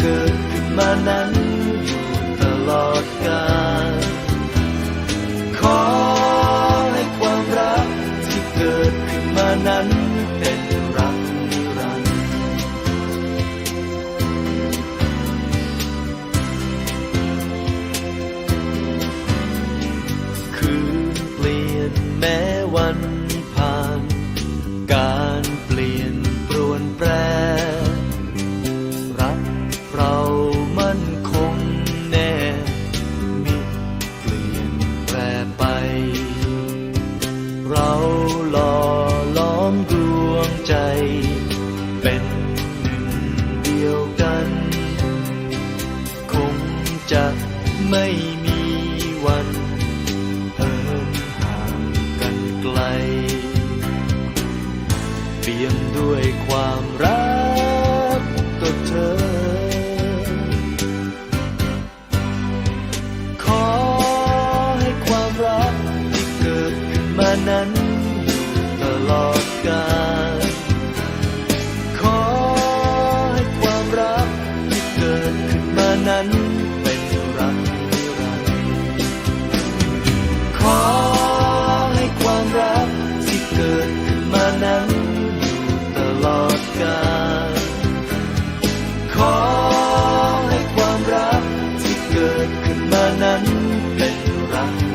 เกิดมานั้นอยู่ตลอดกาล จะไม่มีวัน ขอให้ความรักที่เกิดขึ้นมานั้นเป็นรัก